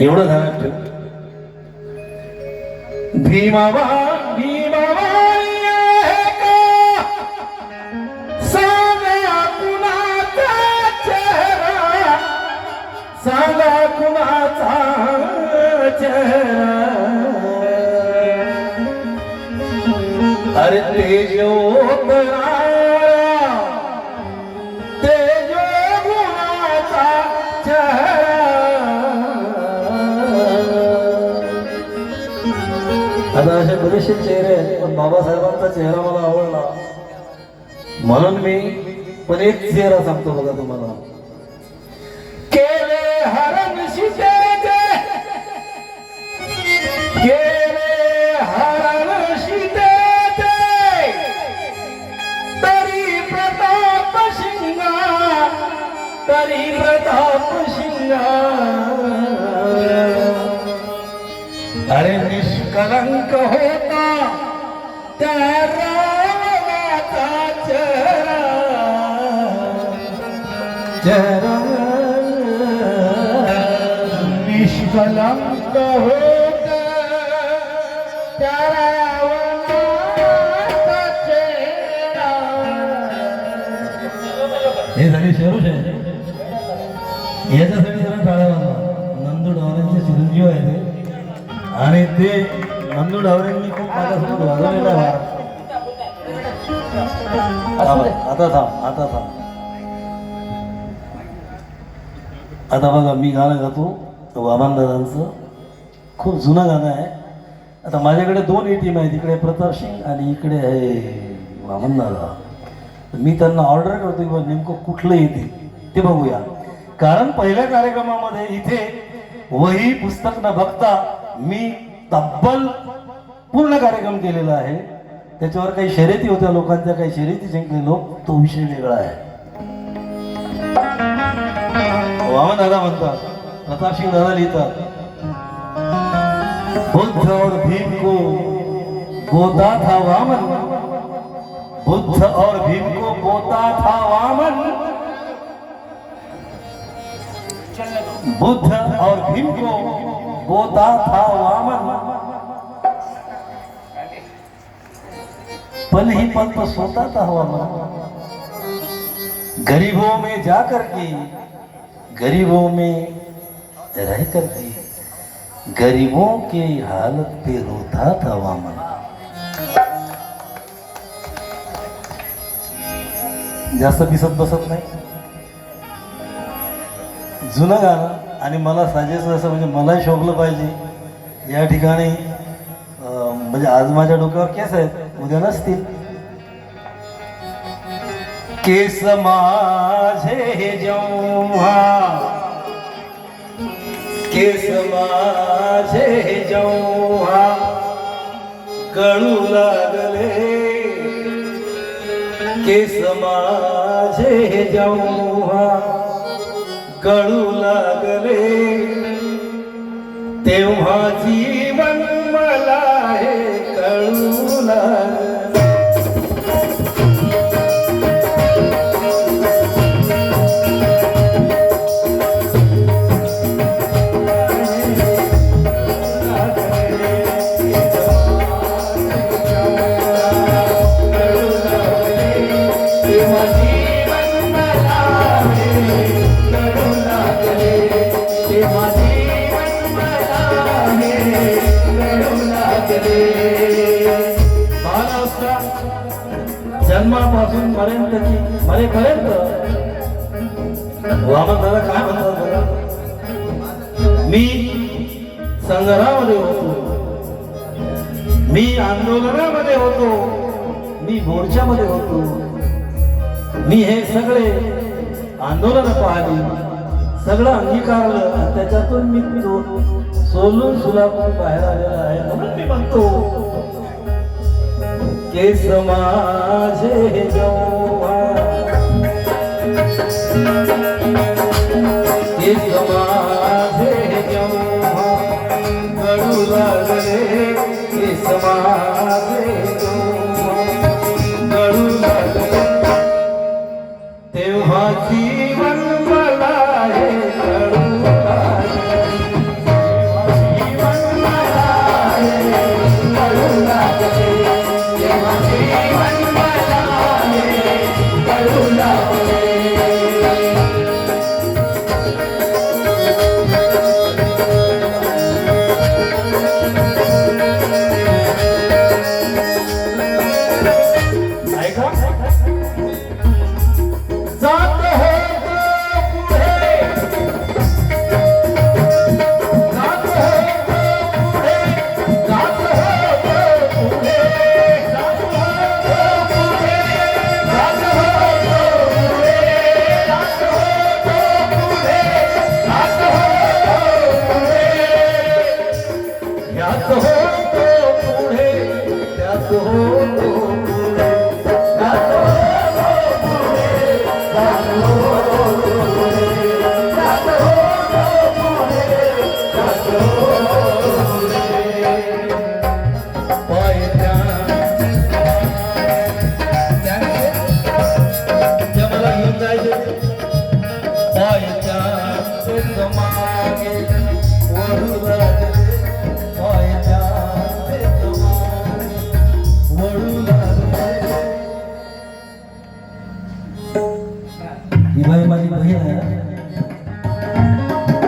एवढं ध्यानात ठेव भीमाबा भीमाबाई का? सांगा कुणाचा चेहरा कुणाचा अरे तेजो बरेचसे चेहरे आहेत पण बाबासाहेबांचा चेहरा मला आवडला. म्हणून मी पण एक चेहरा सांगतो बघा तुम्हाला. केले हरण शिजेचे केले हरण शिजेचे तरी प्रताप सिंगा तरी प्रताप सिंगा अरे कलंक होता त्या रावणाचा चेहरा. चेहरा निष्कलंक होता त्या रावणाचा चेहरा. हे झाली शेरू आहे. याच्यासाठी जरा टाळा नंदू डावऱ्यांचे चिरंजीव आहे ते आणि ते नंदू डावऱ्यांनी खूप माझ्यासोबत वाजवलेला आहे. आता थांब आता थांब. आता बघा मी गाणं गातो वामन दादांचं. खूप जुनं गाणं आहे. आता माझ्याकडे दोन ए टीम आहेत. इकडे प्रताप सिंग आणि इकडे आहे वामन दादा. तर मी त्यांना ऑर्डर करतो की बा नेमकं कुठलं येते ते बघूया. कारण पहिल्या कार्यक्रमामध्ये इथे वही पुस्तक न बघता मी तब्बल पूर्ण कार्यक्रम केलेला आहे. त्याच्यावर काही शर्यती होत्या लोकांच्या काही शर्यती जिंकले लोक तो विषय वेगळा आहे. वामन दादा म्हणतात प्रताप सिंग दादा लिहितात बुद्ध और भीम को गोता था वामन. बुद्ध और भीम को गोता था वामन. बुद्ध और भीम को गोता था वामन। पल ही पल तो सोता था वामन। गरीबों में जाकर के, गरीबों में रह कर के, गरीबों की हालत पे रोता था वामन। जास्त दिसत बसत नाही जुनं गाणं आणि मला सजेस्ट असं म्हणजे मलाही शोभलं पाहिजे. या ठिकाणी म्हणजे आज माझ्या डोक्यावर केस आहेत उद्या नसतील. केस माझे जेव्हा केस माझे जेव्हा कळू लागले केस माझे जेव्हा कळू लागले. तेव्हा जीवन मला हे कळू लागले. जन्मापासून मरेपर्यंत मरेपर्यंत. वामन दादा काय म्हणतात मी संग्रहामध्ये होतो. मी आंदोलनामध्ये होतो. मी मोर्चामध्ये होतो. मी हे सगळे आंदोलन पाहिली. सगळं अंगीकारलं आणि त्याच्यातून मी सोलून सुलापून बाहेर आलेला आहे म्हणून मी म्हणतो. કે સમાજે કે સમાજે ગણું લાગે કે સમાજ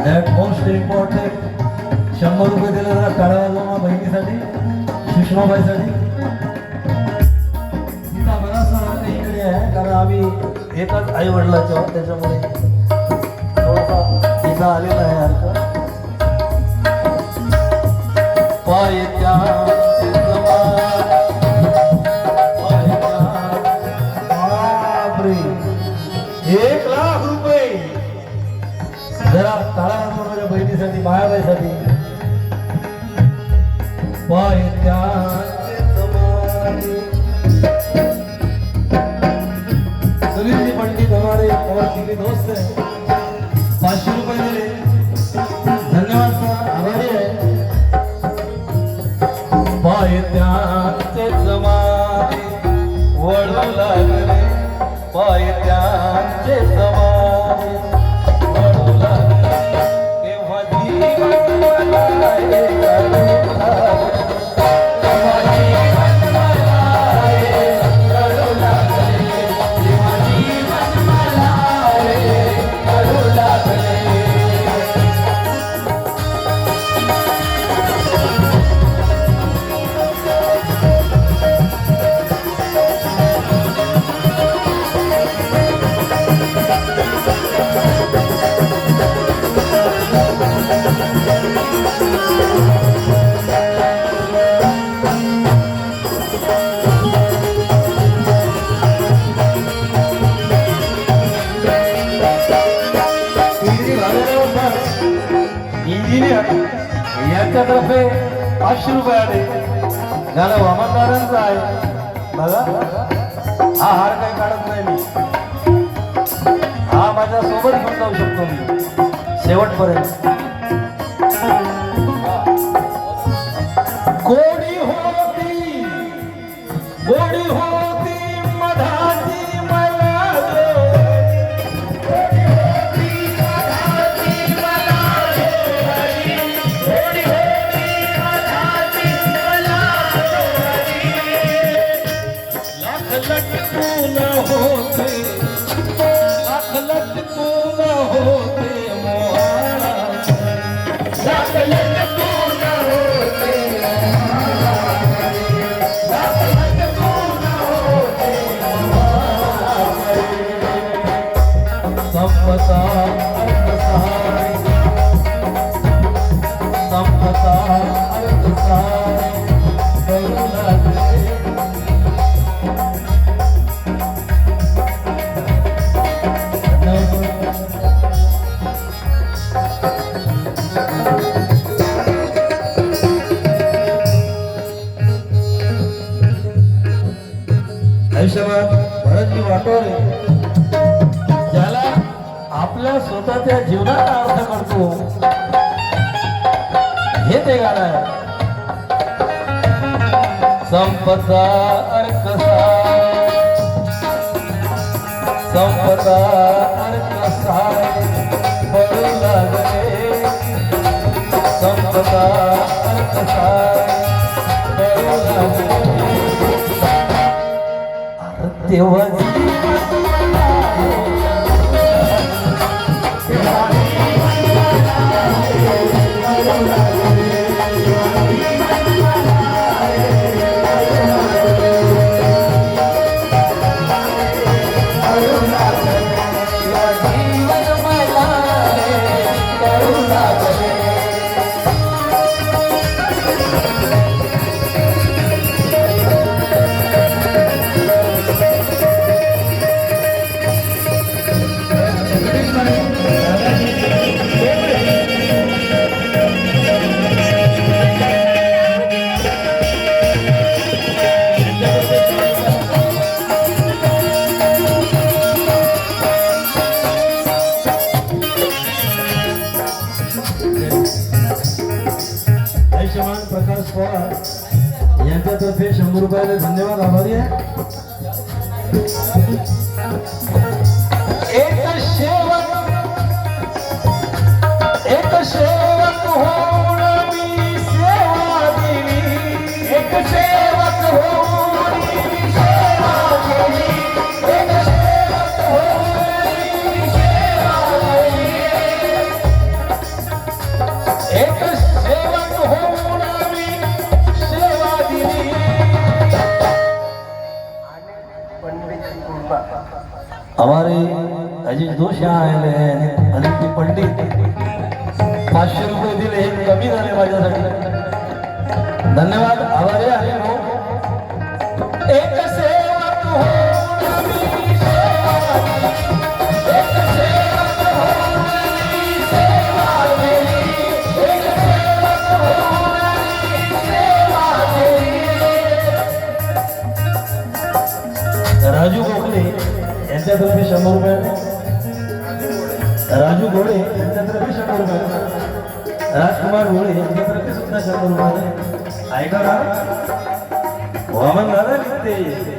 आणि मोस्ट इम्पॉर्टंट शंभर रुपये दिले जरा टाळा वाजवा बहिणीसाठी सुषमाबाईसाठी. तिचा बराचसा इकडे आहे कारण आम्ही एकाच आई वडिलांच्या त्याच्यामुळे थोडासा तिचा आलेला आहे अर्थ. पाय त्या महाराजांसाठी यांच्यातर्फे पाचशे रुपये आले. झालं वामनदारांचा आहे. बघा. हा हार काही काढत नाही मी. हा माझ्या सोबत घेऊन जाऊ शकतो मी. शेवटपर्यंत. आपल्या स्वतःच्या जीवनाचा अर्थ करतो. हे ते गाणं आहे. संपदा अर्कसा. संपदा अर्कसा पडू लागले. संपदा अर्कसा पडू लागले. अरे तेव्हा प्रकाश पवार यांच्यातर्फे शंभर रुपयाला धन्यवाद आभारी आहे. एक शेवक एक शेवक होऊन मी सेवा दिली. एक सेवक होऊन मी सेवा दिली हमारे अजीज दोष आले हैं पंडित। पाचशे रुपये दिले हे कमी झाले माझ्यासाठी धन्यवाद आभारी राजू गोखले यांच्यातर्फे शंभर रुपये राजू घोडे यांच्यातर्फे शंभर रुपये राजकुमार घोडे यांच्यातर्फे सुद्धा शंभर रुपये ऐका ना. वामन दादा लिखते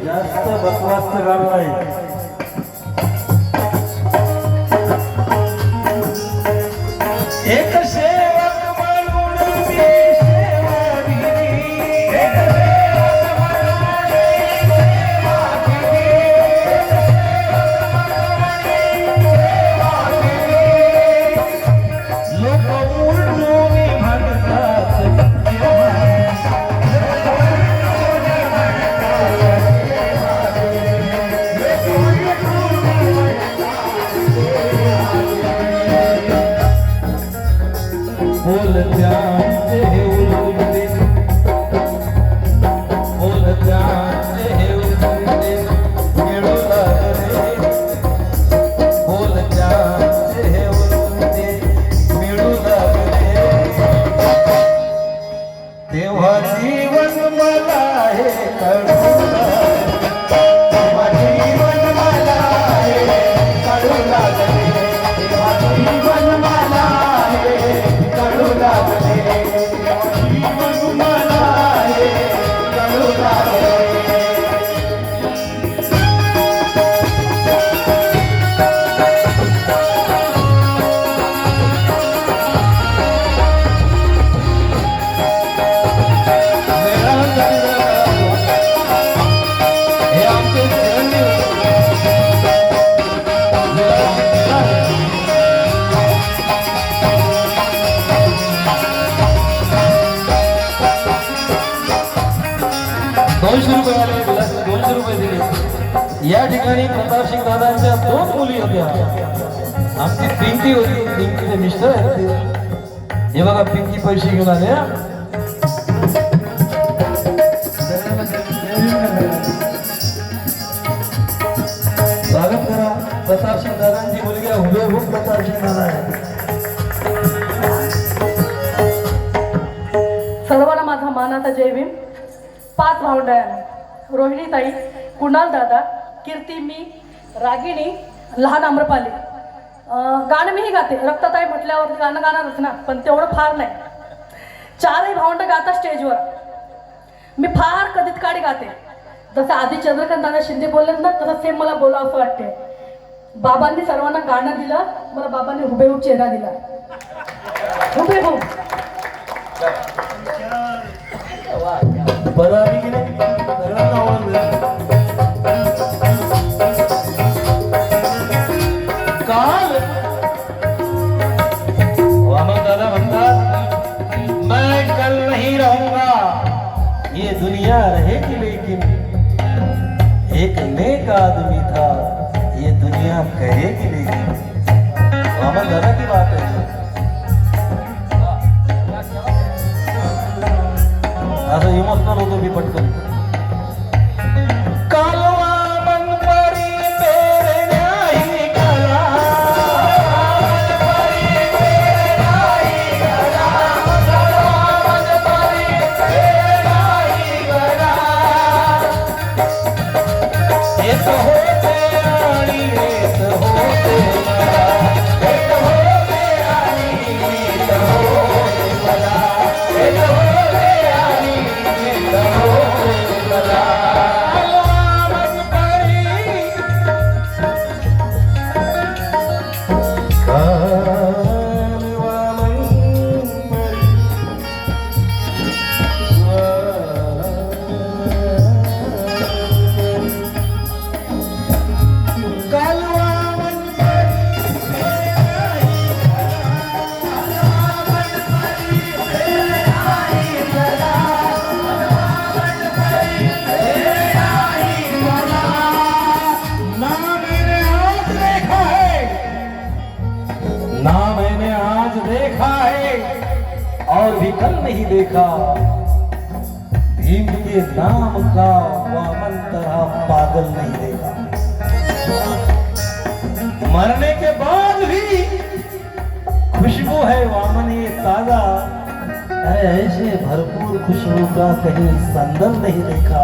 जास्त बसवास्त गाणं आहे एक बोलत्या हे आमची पिंकी होती. पिंकीचे मिस्टर. आहेत ते. हे बघा पिंकी पैसे घेऊन आले स्वागत करा. प्रताप सिंग दादांची मुलगी हुबेहूब प्रताप सिंग दादा आहे सर्वांना माझा मानाचा जय भीम. पाच भावंड आहे. रोहिणी ताई कुणाल दादा कीर्ती मी रागिणी लहान आम्रपाली. गाणं मीही गाते. रक्ताताई म्हटल्यावर गाणं गाणारच ना पण तेवढं फार नाही. चारही भावंड गातात स्टेजवर. मी फार कधीत काळी गाते. जसं आधी चंद्रकांत दादा शिंदे बोलले ना तसं सेम मला बोला असं वाटते बाबांनी सर्वांना गाणं दिलं मला बाबांनी हुबेहूब चेहरा दिला. हुबेहूब. बरं दुनिया रहेगी लेकिन? एक नेक आदमी था, ये दुनिया कहेगी लेकिन? मामा, दादा की बात है। असं इमोशनल होतो भी पटकन। और भी कल नहीं देखा। भीम के नाम का वामन तरह पागल नहीं देखा। मरने के बाद भी खुशबू है वामन ये ताज़ा। ऐसे भरपूर खुशबू का कहीं संदल नहीं देखा।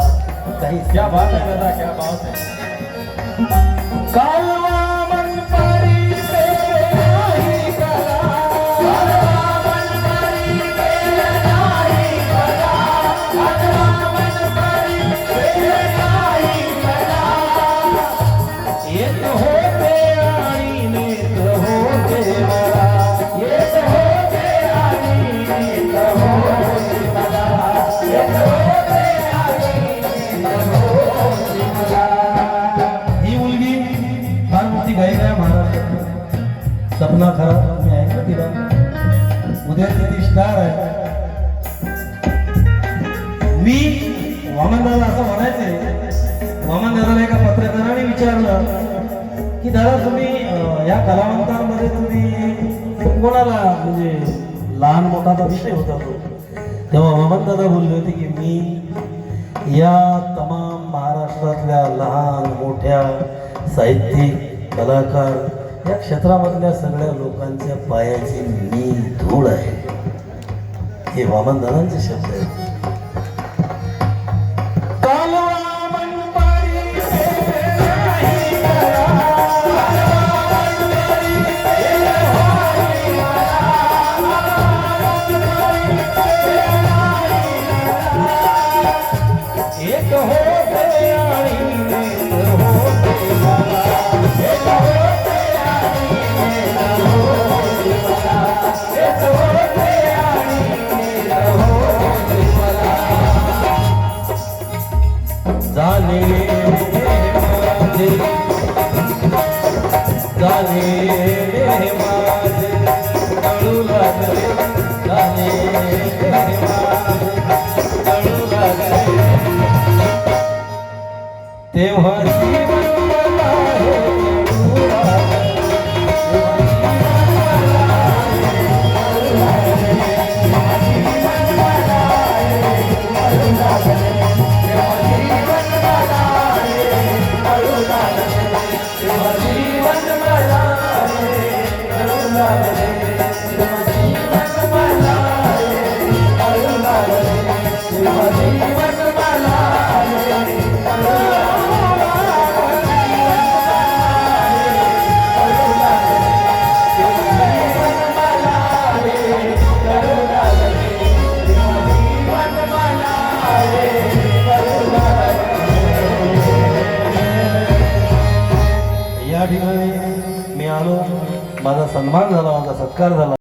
कहीं क्या बात है क्या बात है। उद्या ती स्टार आहे मी वामनदादा असं म्हणायचे वामनदादाला एका पत्रकाराने विचारलं की दादा तुम्ही या कलावंतांमध्ये तुम्ही कोणाला म्हणजे लहान मोठाचा विषय होता तो. तेव्हा वामनदादा बोलले होते की मी या तमाम महाराष्ट्रातल्या लहान मोठ्या साहित्यिक कलाकार या क्षेत्रामधल्या सगळ्या लोकांच्या पायाची मी धूळ आहे. हे वामनदादांचे शब्द आहेत. तेव्हा माझा सन्मान झाला माझा सत्कार झाला